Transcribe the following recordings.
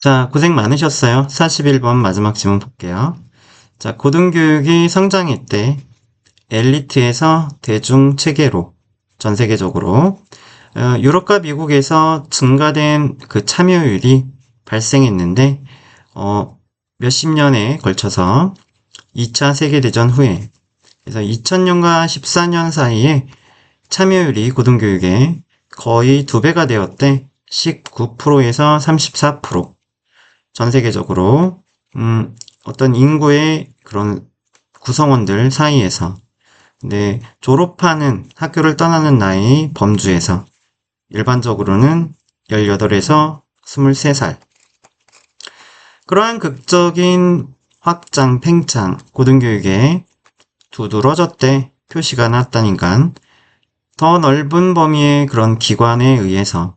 자, 고생 많으셨어요. 41번 마지막 질문 볼게요. 자, 고등교육이 성장할 때 엘리트에서 대중 체계로 전 세계적으로 어, 유럽과 미국에서 증가된 그 참여율이 발생했는데 어, 몇십 년에 걸쳐서 2차 세계대전 후에 그래서 2000년과 14년 사이에 참여율이 고등교육에 거의 두 배가 되었대 19%에서 34%. 전 세계적으로 음, 어떤 인구의 그런 구성원들 사이에서 근데 졸업하는 학교를 떠나는 나이 범주에서 일반적으로는 18에서 23살. 그러한 극적인 확장, 팽창, 고등교육에 두드러졌대 표시가 났다니까 더 넓은 범위의 그런 기관에 의해서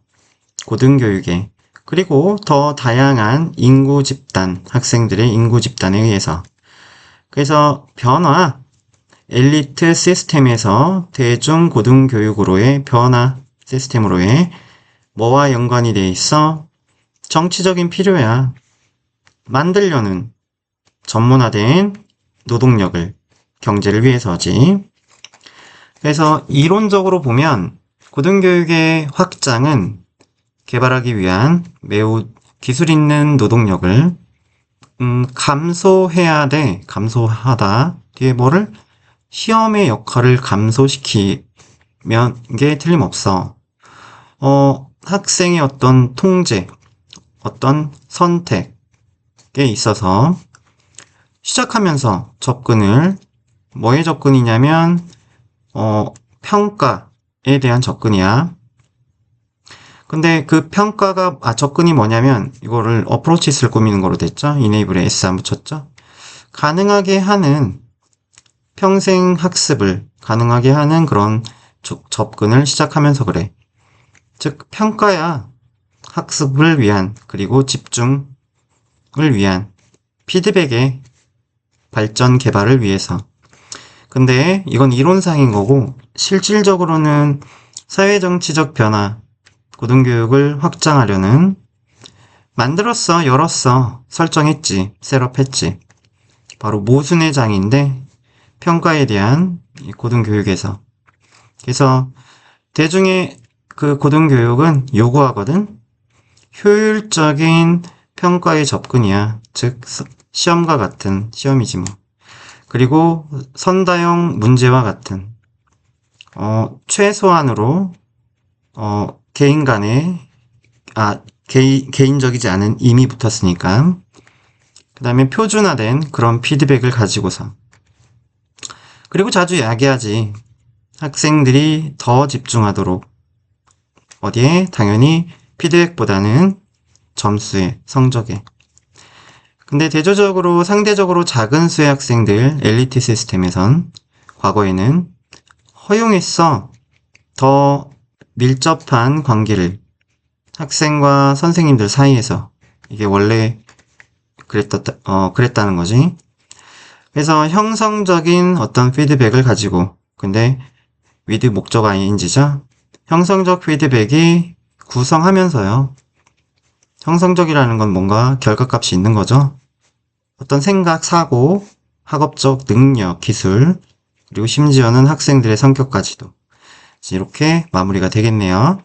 고등교육에 그리고 더 다양한 인구 집단, 학생들의 인구 집단에 의해서 그래서 변화, 엘리트 시스템에서 대중 고등교육으로의 변화 시스템으로의 뭐와 연관이 돼 있어? 정치적인 필요야. 만들려는 전문화된 노동력을 경제를 위해서지. 그래서 이론적으로 보면 고등교육의 확장은 개발하기 위한 매우 기술 있는 노동력을 음, 감소해야 돼. 감소하다. 뒤에 뭐를? 시험의 역할을 감소시키면 게 틀림없어. 어, 학생의 어떤 통제, 어떤 선택에 있어서 시작하면서 접근을 뭐에 접근이냐면 어, 평가에 대한 접근이야. 근데 그 평가가 아 접근이 뭐냐면 이거를 어프로치스를 꾸미는 거로 됐죠. 이네이블에 S 안 붙였죠. 가능하게 하는 평생 학습을 가능하게 하는 그런 조- 접근을 시작하면서 그래. 즉 평가야 학습을 위한 그리고 집중을 위한 피드백의 발전 개발을 위해서. 근데 이건 이론상인 거고 실질적으로는 사회정치적 변화, 고등교육을 확장하려는 만들었어, 열었어, 설정했지, 셋업했지. 바로 모순의 장인데 평가에 대한 이 고등교육에서. 그래서 대중의 그 고등교육은 요구하거든. 효율적인 평가의 접근이야. 즉 서- 시험과 같은 시험이지 뭐. 그리고 선다형 문제와 같은 어, 최소한으로 어, 개인 간의 아 개인 개인적이지 않은 임이 붙었으니까. 그 다음에 표준화된 그런 피드백을 가지고서. 그리고 자주 이야기하지. 학생들이 더 집중하도록. 어디에? 당연히 피드백보다는 점수에 성적에. 근데 대조적으로 상대적으로 작은 수의 학생들 엘리트 시스템에선 과거에는 허용했어 더 밀접한 관계를 학생과 선생님들 사이에서 이게 원래 그랬다 어 그랬다는 거지. 그래서 형성적인 어떤 피드백을 가지고 근데 위드 목적 아인지죠. 형성적 피드백이 구성하면서요. 형성적이라는 건 뭔가 결과값이 있는 거죠. 어떤 생각, 사고, 학업적 능력, 기술, 그리고 심지어는 학생들의 성격까지도. 이렇게 마무리가 되겠네요.